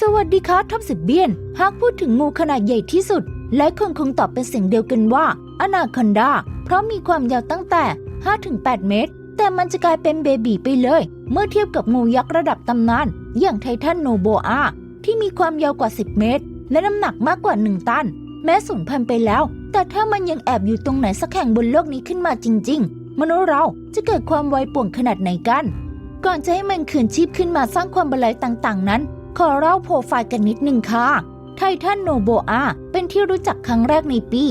สวัสดีครับท็อปสิบเบียน หากพูดถึงงูขนาดใหญ่ที่สุด หลายคนคงตอบเป็นเสียงเดียวกันว่าอนาคอนดา เพราะมีความยาวตั้งแต่ 5-8 เมตร แต่มันจะกลายเป็นเบบีไปเลย เมื่อเทียบกับงูยักษ์ระดับตำนาน อย่างไททันโนโบอา ที่มีความยาวกว่า 10 เมตร และน้ำหนักมากกว่า 1 ตัน แม้สูญพันธุ์ไปแล้ว แต่ถ้ามันยังแอบอยู่ตรงไหนสักแห่งบนโลกนี้ขึ้นมาจริง ๆ มนุษย์เราจะเกิดความไวป่วงขนาดไหนกัน ก่อนจะให้มันคืนชีพขึ้นมาสร้างความบรรลัยต่าง ๆ นั้น ขอเล่าโปรไฟล์กันนิดนึงค่ะไททันโนโบอาเป็นที่รู้จักครั้งแรกในปี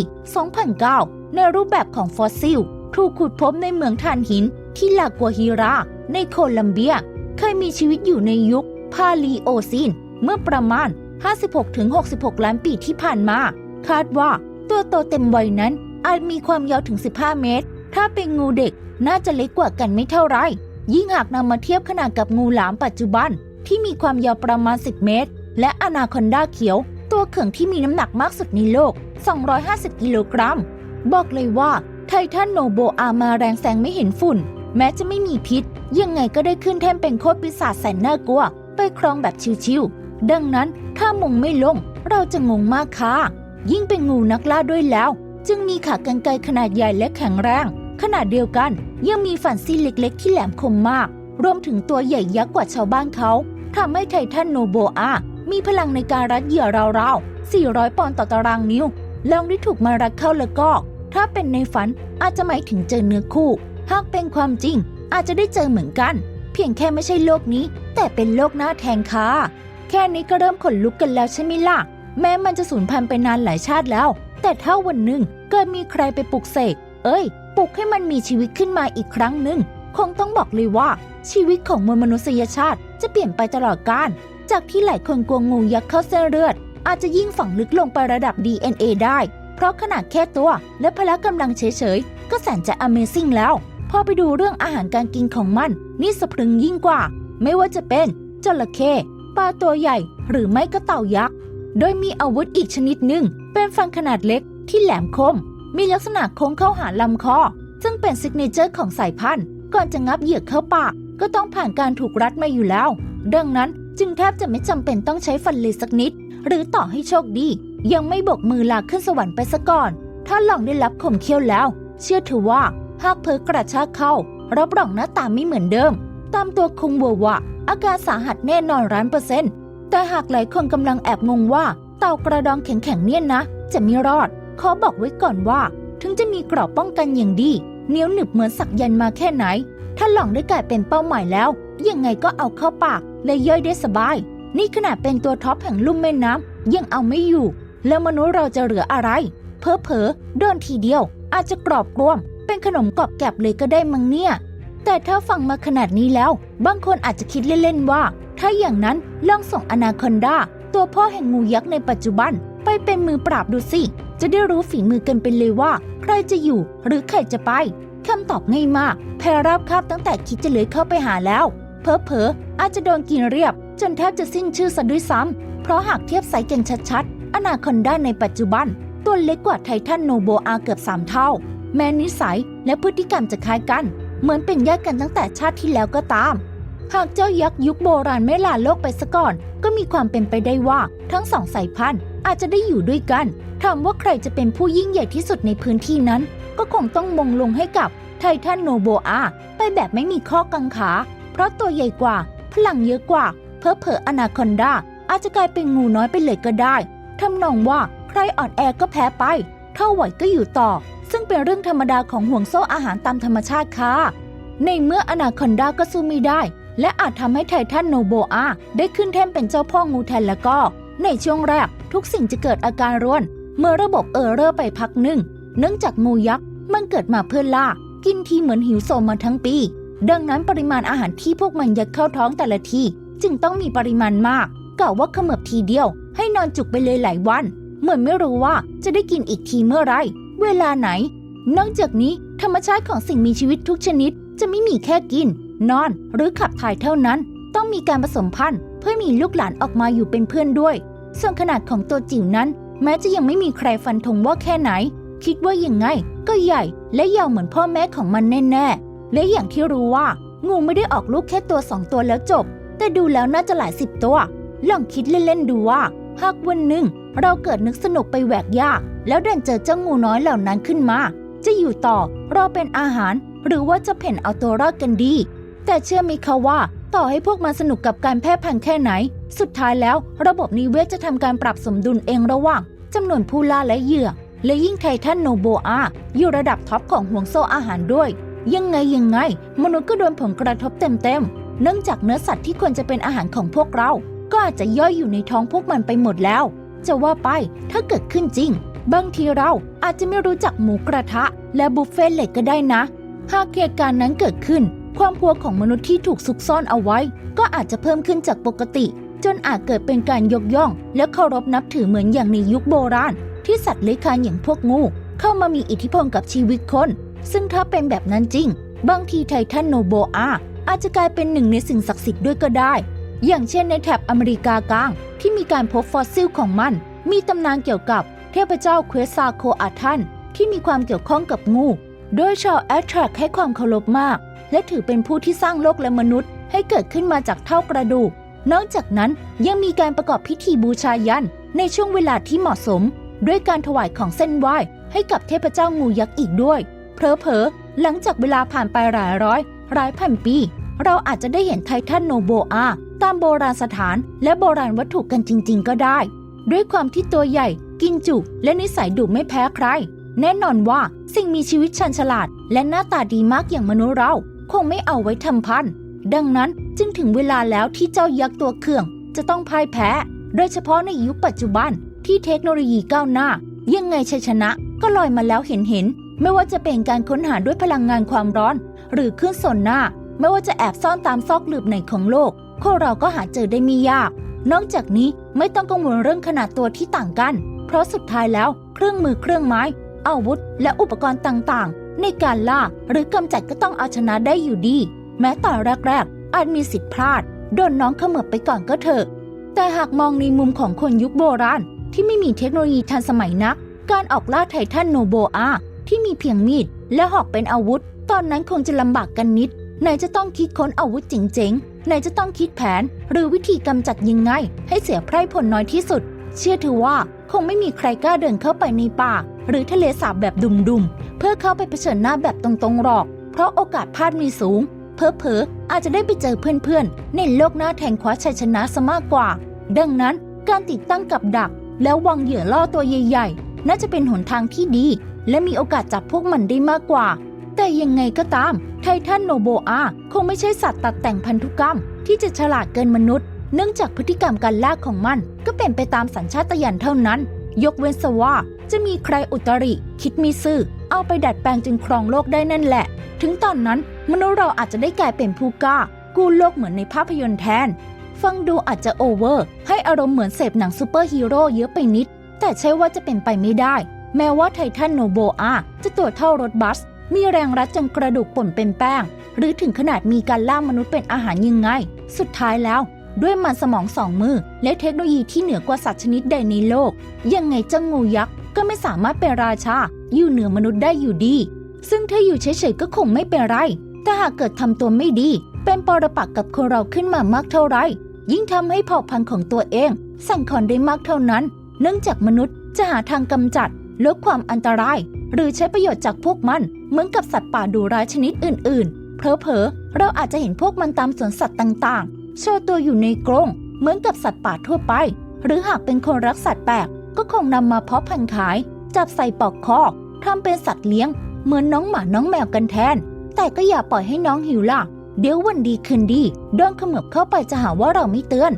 2009 ในรูปแบบของฟอสซิล ถูกขุดพบในเมืองถ่านหินที่ลากัวฮิรา ในโคลัมเบีย เคยมีชีวิตอยู่ในยุคพาลีโอซีนเมื่อประมาณ 56-66 ล้านปีที่ผ่านมา คาดว่าตัวโตเต็มวัยนั้นอาจมีความยาวถึง 15 เมตร ถ้าเป็นงูเด็กน่าจะเล็กกว่ากันไม่เท่าไร ยิ่งหากนำมาเทียบขนาดกับงูหลามปัจจุบัน ที่มีความยาวประมาณ 10 เมตร และอนาคอนดาเขียว ตัวเขื่องที่มีน้ำหนักมากสุดในโลก 250 กิโลกรัม บอกเลยว่าไททันโนโบอามาแรงแซงไม่เห็นฝุ่น แม้จะไม่มีพิษ ยังไงก็ได้ขึ้นแท่นเป็นโคตรปีศาจแสนน่ากลัว ไปครองแบบชิวๆดังนั้นถ้ามงไม่ลง เราจะงงมากค่ะ ยิ่งเป็นงูนักล่าด้วยแล้ว จึงมีขากรรไกรขนาดใหญ่และแข็งแรงขนาดเดียวกันยังมีฝันซี่เล็กๆ ที่แหลมคมมาก รวมถึงตัวใหญ่ยักษ์กว่าชาวบ้านเขาทำให้ไททันโนโบอามีพลังในการรัดเหยื่อราวๆ 400 ปอนด์ต่อตารางนิ้วลองได้ถูกมารัดเข้าแล้วก็ ถ้าเป็นในฝันอาจจะหมายถึงเจอเนื้อคู่ หากเป็นความจริง อาจจะได้เจอเหมือนกัน เพียงแค่ไม่ใช่โลกนี้ แต่เป็นโลกหน้าแทนค่ะแค่นี้ก็เริ่มขนลุกกันแล้วใช่ไหมล่ะ แม้มันจะสูญพันธุ์ไปนานหลายชาติแล้ว แต่ถ้าวันหนึ่งเกิดมีใครไปปลุกเสก เอ้ย ปลุกให้มันมีชีวิตขึ้นมาอีกครั้งหนึ่ง คงต้องบอกเลยว่า ชีวิตของมวลมนุษยชาติจะเปลี่ยนไปตลอดกาลจากที่หลายคนกลัวงูยักษ์เข้าเส้นเลือด อาจจะยิ่งฝังลึกลงไประดับ DNA ได้ เพราะขนาดแค่ตัว และพละกำลังเฉยๆ ก็แสนจะ Amazing แล้ว พอไปดูเรื่องอาหารการกินของมัน นี่สะพรึงยิ่งกว่า ไม่ว่าจะเป็นจระเข้ปลาตัวใหญ่ หรือไม่ก็เต่ายักษ์ โดยมีอาวุธอีกชนิดหนึ่ง เป็นฟันขนาดเล็กที่แหลมคม มีลักษณะโค้งเข้าหาลำคอ ซึ่งเป็นซิกเนเจอร์ของสายพันธุ์ ก่อนจะงับเหยือกเข้าปาก ก็ต้องผ่านการถูกรัดมาอยู่แล้ว ดังนั้นจึงแทบจะไม่จำเป็นต้องใช้ฟันเลยสักนิด หรือต่อให้โชคดี ยังไม่บกมือลาขึ้นสวรรค์ไปซะก่อน ถ้าหลองได้รับข่มเคี้ยวแล้ว เชื่อเถอะว่าหากเผลอกระชากเข้า รับรองหน้าตาไม่เหมือนเดิม ตามตัวคุงวัววะอาการสาหัสแน่นอนร้านเปอร์เซ็นต์แต่หากหลายคนกำลังแอบงงว่าเต่ากระดองแข็งๆเนี่ยนะ จะไม่รอดขอบอกไว้ก่อนว่า ถึงจะมีกรอบป้องกันอย่างดีเหนียวหนึบเหมือนสักยันมาแค่ไหน ถ้าหลองได้กลายเป็นเป้าหมายแล้ว ยังไงก็เอาเข้าปากและย่อยได้สบาย นี่ขนาดเป็นตัวท็อปแห่งลุ่มแม่น้ำยังเอาไม่อยู่ แล้วมนุษย์เราจะเหลืออะไร เพอเพอๆโดนทีเดียว อาจจะกรอบกรวม เป็นขนมกรอบแกบเลยก็ได้มั้งเนี่ย แต่ถ้าฟังมาขนาดนี้แล้ว บางคนอาจจะคิดเล่นๆว่า ถ้าอย่างนั้นลองส่งอนาคอนดาตัวพ่อแห่งงูยักษ์ในปัจจุบัน ไปเป็นมือปราบดูสิจะได้รู้ฝีมือกันไปเลยว่า ใครจะอยู่หรือใครจะไป คำตอบง่ายมากแพรรับคาบตั้งแต่คิดจะเลื้อยเข้าไปหาแล้ว เพอเพออาจจะโดนกินเรียบ จนแทบจะสิ้นชื่อซะด้วยซ้ำ เพราะหากเทียบไซส์กันชัดๆ อนาคอนด้าในปัจจุบัน ตัวเล็กกว่าไททันโนโบอาเกือบสามเท่า แม้นิสัยและพฤติกรรมจะคล้ายกัน เหมือนเป็นญาติกันตั้งแต่ชาติที่แล้วก็ตาม หากเจ้ายักษ์ยุคโบราณไม่ลาโลกไปซะก่อน ก็มีความเป็นไปได้ว่าทั้งสองสายพันธุ์อาจจะได้อยู่ด้วยกันถามว่าใครจะเป็นผู้ยิ่งใหญ่ที่สุดในพื้นที่นั้น ก็คงต้องมงลงให้กับไททันโนโบอาไปแบบไม่มีข้อกังขา เพราะตัวใหญ่กว่า พลังเยอะกว่า เพอเพออนาคอนดาอาจจะกลายเป็นงูน้อยไปเลยก็ได้ทำนองว่าใครอ่อนแอก็แพ้ไป เท่าไหวก็อยู่ต่อ ซึ่งเป็นเรื่องธรรมดาของห่วงโซ่อาหารตามธรรมชาติค่ะในเมื่ออนาคอนดาก็สู้ไม่ได้ และอาจทำให้ไททันโนโบอาได้ขึ้นแท่นเป็นเจ้าพ่องูแทนแล้วก็ ในช่วงแรกทุกสิ่งจะเกิดอาการร่วน เมื่อระบบเออร์เรอร์ไปพักหนึ่ง เนื่องจากงูยักษ์มันเกิดมาเพื่อล่า กินทีเหมือนหิวโซมาทั้งปี ดังนั้นปริมาณอาหารที่พวกมันยัดเข้าท้องแต่ละที จึงต้องมีปริมาณมากกล่าวว่าขมือบทีเดียว ให้นอนจุกไปเลยหลายวัน เหมือนไม่รู้ว่าจะได้กินอีกทีเมื่อไรเวลาไหน นอกจากนี้ธรรมชาติของสิ่งมีชีวิตทุกชนิดจะไม่มีแค่กิน นอน หรือขับถ่ายเท่านั้น ต้องมีการผสมพันธุ์ เพื่อมีลูกหลานออกมาอยู่เป็นเพื่อนด้วย ส่วนขนาดของตัวจิ๋วนั้น แม้จะยังไม่มีใครฟันธงว่าแค่ไหน คิดว่ายังไง ก็ใหญ่และยาวเหมือนพ่อแม่ของมันแน่ๆ และอย่างที่รู้ว่า งูไม่ได้ออกลูกแค่ตัวสองตัวแล้วจบ แต่ดูแล้วน่าจะหลายสิบตัวลองคิดเล่นๆดูว่า หากวันหนึ่ง เราเกิดนึกสนุกไปแหวกหญ้าแล้วเดินเจอเจ้างูน้อยเหล่านั้นขึ้นมา จะอยู่ต่อรอเป็นอาหาร หรือว่าจะเพ่นเอาตัวรอดกันดี แต่เชื่อไหมคะว่า ต่อให้พวกมันสนุกกับการแพร่พันธุ์แค่ไหน สุดท้ายแล้วระบบนิเวศจะทำการปรับสมดุลเองระหว่างจำนวนผู้ล่าและเหยื่อ และยิ่งไททันโนโบอาอยู่ระดับท็อปของห่วงโซ่อาหารด้วย ยังไงยังไง มนุษย์ก็โดนผลกระทบเต็มๆเนื่องจากเนื้อสัตว์ที่ควรจะเป็นอาหารของพวกเรา ก็อาจจะย่อยอยู่ในท้องพวกมันไปหมดแล้ว จะว่าไปถ้าเกิดขึ้นจริง บางทีเราอาจจะไม่รู้จักหมูกระทะ และบุฟเฟ่ต์เหล็กก็ได้นะ หากเหตุการณ์นั้นเกิดขึ้น ความพัวของมนุษย์ที่ถูกซุกซ่อนเอาไว้ ก็อาจจะเพิ่มขึ้นจากปกติ จนอาจเกิดเป็นการยกย่อง และเคารพนับถือเหมือนอย่างในยุคโบราณ ที่สัตว์เลื้อยคลานอย่างพวกงู เข้ามามีอิทธิพลกับชีวิตคน ซึ่งถ้าเป็นแบบนั้นจริง บางทีไททันโนโบอาอาจจะกลายเป็นหนึ่งในสิ่งศักดิ์สิทธิ์ด้วยก็ได้ อย่างเช่นในแถบอเมริกากลาง ที่มีการพบฟอสซิลของมัน มีตำนานเกี่ยวกับเทพเจ้าเควซาโคอาทันที่มีความเกี่ยวข้องกับงู โดยชาวแอตแทรกให้ความเคารพมาก และถือเป็นผู้ที่สร้างโลกและมนุษย์ ให้เกิดขึ้นมาจากเท่ากระดูก นอกจากนั้นยังมีการประกอบพิธีบูชายันในช่วงเวลาที่เหมาะสม ด้วยการถวายของเส้นไหว้ให้กับเทพเจ้างูยักษ์อีกด้วย เพอเพอหลังจากเวลาผ่านไปหลายร้อยหลายพันปี เราอาจจะได้เห็นไททันโนโบอาตามโบราณสถานและโบราณวัตถุกันจริง ๆ ก็ได้ ด้วยความที่ตัวใหญ่ กินจุและนิสัยดุไม่แพ้ใคร แน่นอนว่าสิ่งมีชีวิตชันฉลาด และหน้าตาดีมากอย่างมนุษย์เรา คงไม่เอาไว้ทำพัน ดังนั้นจึงถึงเวลาแล้วที่เจ้ายักษ์ตัวเขื่อง จะต้องพ่ายแพ้ โดยเฉพาะในยุคปัจจุบันที่เทคโนโลยีก้าวหน้า ยังไงชัยชนะก็ลอยมาแล้วเห็นเห็น ไม่ว่าจะเป็นการค้นหาด้วยพลังงานความร้อน หรือคลื่นโซนหน้า ไม่ว่าจะแอบซ่อนตามซอกหลืบไหนของโลกพวกเราก็หาเจอได้ไม่ยาก นอกจากนี้ไม่ต้องกังวลเรื่องขนาดตัวที่ต่างกัน เพราะสุดท้ายแล้วเครื่องมือเครื่องไม้ อาวุธ และอุปกรณ์ต่างๆ ในการล่าหรือกำจัดก็ต้องเอาชนะได้อยู่ดี แม้ตอนแรกๆอาจมีสิทธิพลาด โดนน้องเขมือบไปก่อนก็เถอะ แต่หากมองในมุมของคนยุคโบราณ ที่ไม่มีเทคโนโลยีทันสมัยนัก การออกล่าไททันโนโบอา ที่มีเพียงมีด และหอกเป็นอาวุธ ตอนนั้นคงจะลำบากกันนิดไหนจะต้องคิดค้นอาวุธเจ๋งๆไหนจะต้องคิดแผน หรือวิธีกำจัดยังไง ให้เสียไพร่ผลน้อยที่สุด เชื่อเถือว่าคงไม่มีใครกล้าเดินเข้าไปในป่า หรือทะเลสาบแบบดุมๆ เพื่อเข้าไปเผชิญหน้าแบบตรงๆหรอก เพราะโอกาสพลาดมีสูง เพอเพออาจจะได้ไปเจอเพื่อนๆ ในโลกหน้าแทงคว้าชัยชนะซะมากกว่า ดังนั้นการติดตั้งกับดัก แล้ววางเหยื่อล่อตัวใหญ่ๆ น่าจะเป็นหนทางที่ดี และมีโอกาสจับพวกมันได้มากกว่า แต่ยังไงก็ตาม ไททันโนโบอาคงไม่ใช่สัตว์ตัดแต่งพันธุกรรม ที่จะฉลาดเกินมนุษย์ เนื่องจากพฤติกรรมการล่าของมัน ก็เป็นไปตามสัญชาตญาณเท่านั้น ยกเว้นซะว่าจะมีใครอุตริ คิดมีซื่อ เอาไปดัดแปลงจนครองโลกได้นั่นแหละ ถึงตอนนั้นมนุษย์เราอาจจะได้กลายเป็นผู้กล้า กู้โลกเหมือนในภาพยนตร์แทน ฟังดูอาจจะโอเวอร์ ให้อารมณ์เหมือนเสพหนังซูเปอร์ฮีโร่เยอะไปนิด แต่ใช่ว่าจะเป็นไปไม่ได้ แม้ว่าไททันโนโบอาจะตัวเท่ารถบัส มีแรงรัดจนกระดูกป่นเป็นแป้ง หรือถึงขนาดมีการล่ามนุษย์เป็นอาหารยังไง สุดท้ายแล้วด้วยมันสมองสองมือ และเทคโนโลยีที่เหนือกว่าสัตว์ชนิดใดในโลก ยังไงเจ้างูยักษ์ ก็ไม่สามารถเป็นราชา อยู่เหนือมนุษย์ได้อยู่ดี ซึ่งถ้าอยู่เฉยๆก็คงไม่เป็นไร แต่หากเกิดทำตัวไม่ดี เป็นปรปักษ์กับคนเราขึ้นมามากเท่าไร ยิ่งทำให้เผ่าพันธุ์ของตัวเอง สั่นคลอนได้มากเท่านั้น เนื่องจากมนุษย์จะหาทางกำจัดลดความอันตราย หรือใช้ประโยชน์จากพวกมัน เหมือนกับสัตว์ป่าดุร้ายชนิดอื่นๆ เพอๆเราอาจจะเห็นพวกมันตามสวนสัตว์ต่างๆ โชว์ตัวอยู่ในกรงเหมือนกับสัตว์ป่าทั่วไป หรือหากเป็นคนรักสัตว์แปลก ก็คงนำมาเพาะพันธุ์ขาย จับใส่ปอกคอทำเป็นสัตว์เลี้ยง เหมือนน้องหมาน้องแมวกันแทน แต่ก็อย่าปล่อยให้น้องหิวล่ะ เดี๋ยววันดีคืนดีโดนขมือบเข้าไปจะหาว่าเราไม่เตือน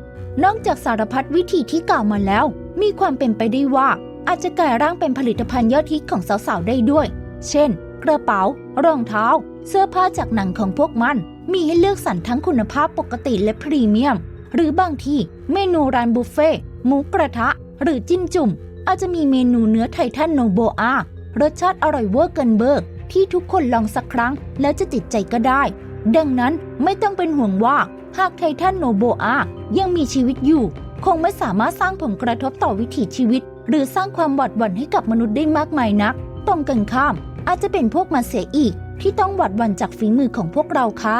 นอกจากสารพัดวิธีที่กล่าวมาแล้ว มีความเป็นไปได้ว่า อาจจะกลายร่างเป็นผลิตภัณฑ์ยอดฮิตของสาวๆได้ด้วย เช่น กระเป๋า รองเท้า เสื้อผ้าจากหนังของพวกมัน มีให้เลือกสรรทั้งคุณภาพปกติและพรีเมียม หรือบางที่เมนูร้านบุฟเฟ่หมูกระทะ หรือจิ้มจุ่มอาจจะมีเมนูเนื้อไททันโนโบอารสชาติอร่อยเวอร์เกินเบอร์ ที่ทุกคนลองสักครั้งแล้วจะติดใจก็ได้ ดังนั้นไม่ต้องเป็นห่วงว่าหากไททันโนโบอายังมีชีวิตอยู่ คงไม่สามารถสร้างผลกระทบต่อวิถีชีวิต หรือสร้างความหวาดหวั่นให้กับมนุษย์ได้มากมายนักตรงกันข้าม อาจจะเป็นพวกมันเสียอีก ที่ต้องหวาดหวั่นจากฝีมือของพวกเราค่ะ